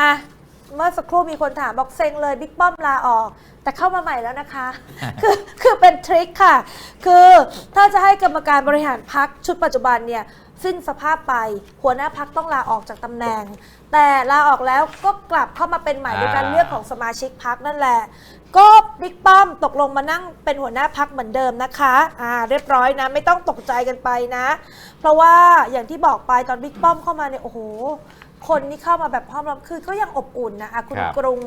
อะเมื่อสักครู่มีคนถามบอกเซ็งเลยบิ๊กป้อมลาออก แต่เข้ามาใหม่แล้วนะคะ คือคือเป็นทริคค่ะ คือถ้าจะให้กรรมการบริหารพักชุดปัจจุบันเนี่ยสิ้นสภาพไป หัวหน้าพักต้องลาออกจากตำแหน่ง แต่ลาออกแล้วก็กลับเข้ามาเป็นใหม่โดยการอ่าเลือกของสมาชิกพักนั่นแหละ ก็บิ๊กป้อมตกลงมานั่งเป็นหัวหน้าพักเหมือนเดิมนะคะอ่าเรียบร้อยนะ ไม่ต้องตกใจกันไปนะ เพราะว่าอย่างที่บอกไปตอนบิ๊กป้อมเข้ามาเนี่ยโอ้โห คนนี่เข้ามาแบบพร้อมรับคือก็ยังอบอุ่นนะอะคุณครับ กรุง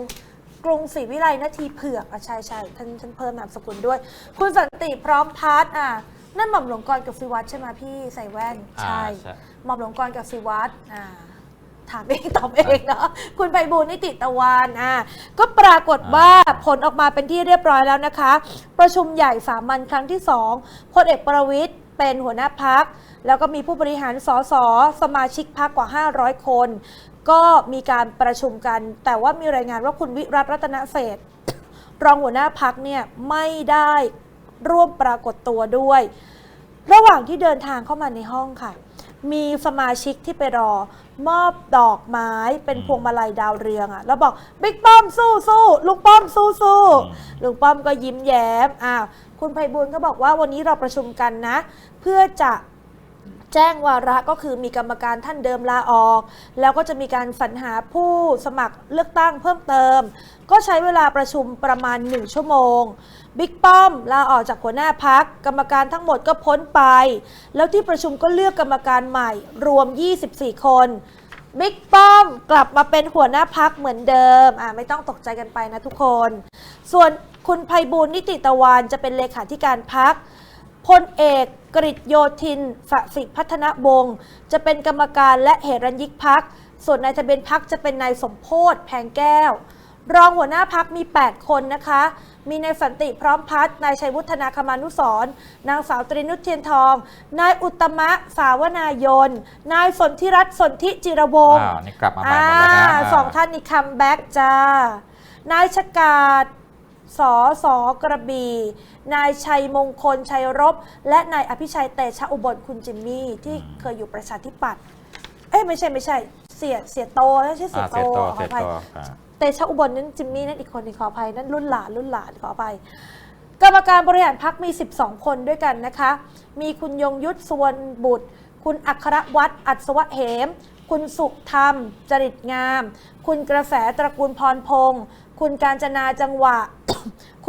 กรุงศรีวิไลนาทีเผือกอะใช่ใช่ท่านท่านเพิ่มนามสกุลด้วย คุณสันติพร้อมพัฒน์อะนั่นหม่อมหลวงกรกับฟิวัตใช่ไหมพี่ใส่แว่นอ่าใช่ใช่ หม่อมหลวงกรกับฟิวัตอ่า ถามเองตอบเองเนาะคุณไพบูลย์นิติตะวันอะก็ปรากฏว่าผลออกมาเป็นที่เรียบร้อยแล้วนะคะ ประชุมใหญ่สามัญครั้งที่สองพลเอกประวิตย เป็นหัวหน้าพัก แล้วก็มีผู้บริหารสสสมาชิกพักกว่า 500 คน ก็มีการประชุมกัน แต่ว่ามีรายงานว่าคุณวิรัตรัตนเศรษฐ์รองหัวหน้าพักเนี่ยไม่ได้ร่วมปรากฏตัวด้วย ระหว่างที่เดินทางเข้ามาในห้องค่ะ มีสมาชิกที่ไปรอ มอบดอกไม้เป็นพวงมาลัยดาวเรืองอะแล้วบอกบิ๊กป้อมสู้สู้ลุงป้อมสู้สู้อืมลุงป้อมก็ยิ้มแย้มอ้าวคุณไพบูลย์ก็บอกว่าวันนี้เราประชุมกันนะ เพื่อจะแจ้งวาระก็คือมีกรรมการท่านเดิมลาออก แล้วก็จะมีการสรรหาผู้สมัครเลือกตั้งเพิ่มเติม ก็ใช้เวลาประชุมประมาณ 1 ชั่วโมงบิ๊กป้อมลาออกจากหัวหน้าพัก กรรมการทั้งหมดก็พ้นไป แล้วที่ประชุมก็เลือกกรรมการใหม่รวม 24 คนบิ๊กป้อมกลับมาเป็นหัวหน้าพักเหมือนเดิมอ่าไม่ต้องตกใจกันไปนะทุกคน ส่วนคุณไพบูลนิติตะวันจะเป็นเลขาธิการพัก พลเอกกฤษโยธินสสิพัฒนบงศ์จะเป็นกรรมการและเหรัญยิกพัก ส่วนนายทะเบียนพักจะเป็นนายสมโพธแพงแก้ว รองหัวหน้าพักมี 8 คนนะคะ มีนายสันติพร้อมพัฒน์นายชัยวุฒนาคมานุสรณ์นางสาวตรีนุชเทียนทอง นายอุตตมะสาวนายน นายสนธิรัตน์สนธิจิรวงศ์อ้าวนี่กลับมาใหม่หมดแล้วนะอ่าสองท่านนี่คัมแบ็กจ้า นายชกาด สอสอกระบี่ นายชัยมงคลชัยรบ และนายอภิชัยเตชะอุบลคุณจิมมี่ ที่เคยอยู่ประชาธิปัตย์เอ้ยไม่ใช่ไม่ใช่ เสียเสียโตไม่ใช่เสียอ่าโตเสียโตขอเสีอยภัย โตอ่าเตชะอุบลนั้นจิมมี่นั่นอีกคนหนึงขออภัยนั่นรุ่นหลานรุ่นหลานขออภัยกรรมการบริหารพักมี 12 คนด้วยกันนะคะ มีคุณยงยุทธสวนบุตร คุณอัครวัตรอัศวะเหม คุณสุธรรม จริตงาม คุณกระแสตระกูลพรพงศ์คุณการจนาจังหวะ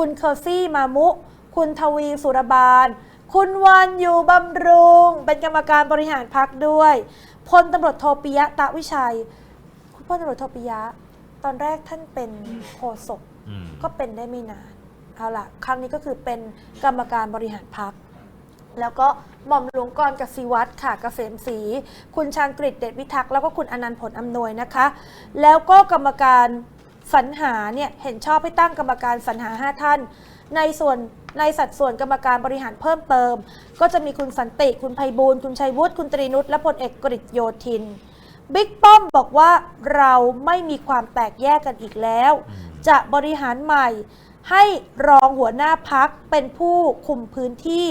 คุณเคอร์ซี่มามุ คุณทวีสุรบาล คุณวันอยู่บำรุง เป็นกรรมการบริหารพักด้วยพลตำรวจโทปิยะตะวิชัย คุณพลตำรวจโทปิยะ ตอนแรกท่านเป็นโฆษกอืมก็เป็นได้ไม่นานเอาล่ะครั้งนี้ก็คือเป็นกรรมการบริหารพักแล้วก็หม่อมหลวงกรกสิวัตรค่ะเกษมศรีคุณชาญกฤษเดชวิทักษ์แล้วก็คุณอนันต์ผลอำนวยนะคะ แล้วก็กรรมการ สรรหาเนี่ยเห็นชอบให้ตั้งกรรมการสรรหา 5 ท่าน ในส่วนในสัดส่วนกรรมการบริหารเพิ่มเติม ก็จะมีคุณสันติ คุณภัยบูลย์คุณชัยวุฒิคุณตรีนุชและพลเอกกฤษโยธินบิ๊กป้อมบอกว่าเราไม่มีความแตกแยกกันอีกแล้ว จะบริหารใหม่ ให้รองหัวหน้าพักเป็นผู้คุมพื้นที่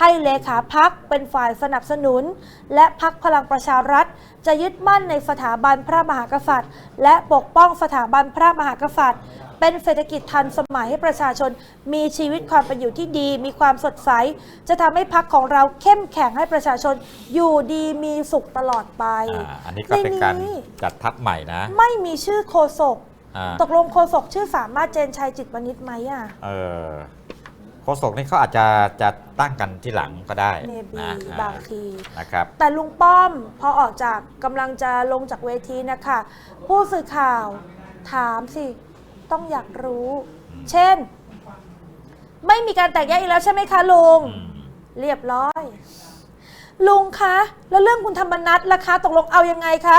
ให้เลขาพักเป็นฝ่ายสนับสนุน และพักพลังประชารัฐ จะยึดมั่นในสถาบันพระมหากษัตริย์ และปกป้องสถาบันพระมหากษัตริย์ เป็นเศรษฐกิจทันสมัยให้ประชาชนมีชีวิตความเป็นอยู่ที่ดี มีความสดใส จะทำให้พักของเราเข้มแข็งให้ประชาชนอยู่ดีมีสุขตลอดไปอ่าอันนี้ก็เป็นการในนี้จัดทัพใหม่นะ ไม่มีชื่อโฆษกอ่า ตกลงโฆษกชื่อสามารถเจนชัยจิตวณิชไหมอะเออโฆษกนี่เขาอาจจะจะตั้งกันที่หลังก็ได้เมบีนะบางทีนะครับแต่ลุงป้อมพอออกจากกำลังจะลงจากเวทีนะคะผู้สื่อข่าวถามสิ ต้องอยากรู้ เช่น ไม่มีการแตกแยกอีกแล้วใช่ไหมคะลุงอืมเรียบร้อย ลุงคะ แล้วเรื่องคุณธรรมนัทล่ะคะ ตกลงเอายังไงคะ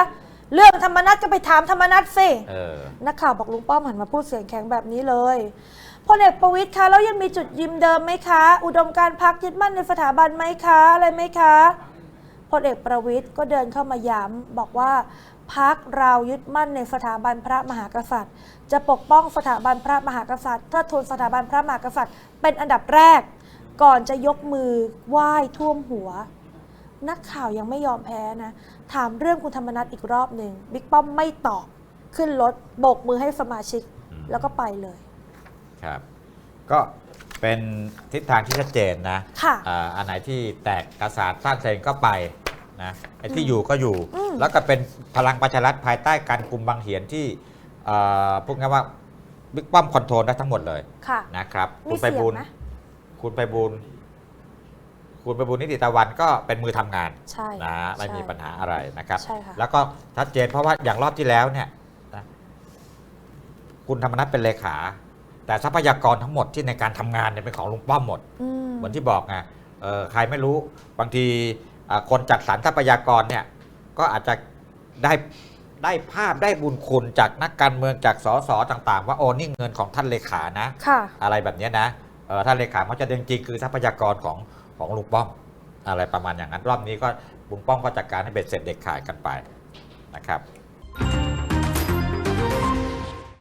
เรื่องธรรมนัทก็ไปถามธรรมนัทสิเออ นักข่าวบอกลุงป้อมหันมาพูดเสียงแข็งแบบนี้เลยพลเอกประวิตยคะแล้วยังมีจุดยืมเดิมไหมคะ อุดมการณ์พักยึดมั่นในสถาบันไหมคะอะไรไหมคะพลเอกประวิตยก็เดินเข้ามาย้ำบอกว่าพักเรายึดมั่นในสถาบันพระมหากษัตริย์ จะปกป้องสถาบันพระมหากษัตริย์เทิดทูนสถาบันพระมหากษัตริย์ เป็นอันดับแรก ก่อนจะยกมือไหว้ท่วมหัว นักข่าวยังไม่ยอมแพ้นะ ถามเรื่องคุณธรรมนัฐอีกรอบหนึ่งบิ๊กป้อมไม่ตอบขึ้นรถโบกมือให้สมาชิกอืมแล้วก็ไปเลยครับ ก็เป็นทิศทางที่ชัดเจนนะค่ะอ่าอันไหนที่แตกกระสานสร้างเซนก็ไปนะไอ้ที่อืมอยู่ก็อยู่อืมแล้วก็เป็นพลังประชารัฐภายใต้การคุมบางเหียนที่เอ่อพูดง่ายว่าบิ๊กป้อมคอนโทรลได้ทั้งหมดเลยค่ะนะครับมีคุณไปเสียงบุญไหมคุณไปบุญ คุณไปบุญนิติตะวันก็เป็นมือทำงานใช่นะไม่ใช่มีปัญหาอะไรนะครับใช่ค่ะแล้วก็ชัดเจนเพราะว่าอย่างรอบที่แล้วเนี่ยนะคุณธรรมนัฐเป็นเลขา แต่ทรัพยากรทั้งหมดที่ในการทำงานเนี่ยเป็นของลุงป้อมหมดอืมเหมือนที่บอกไงเออใครไม่รู้บางทีอ่าคนจัดสรรทรัพยากรเนี่ยก็อาจจะได้ได้ภาพได้บุญคุณจากนักการเมืองจากสสต่าง ๆ ว่าโอ้นี่เงินของท่านเลขานะค่ะอะไรแบบเนี้ยนะเออท่านเลขาเขาจะจริงๆคือทรัพยากรของ ของลุงป้อมอะไรประมาณอย่างนั้น รอบนี้ก็ลุงป้อมก็จัดการให้เบ็ดเสร็จเด็กขาดกันไปนะครับ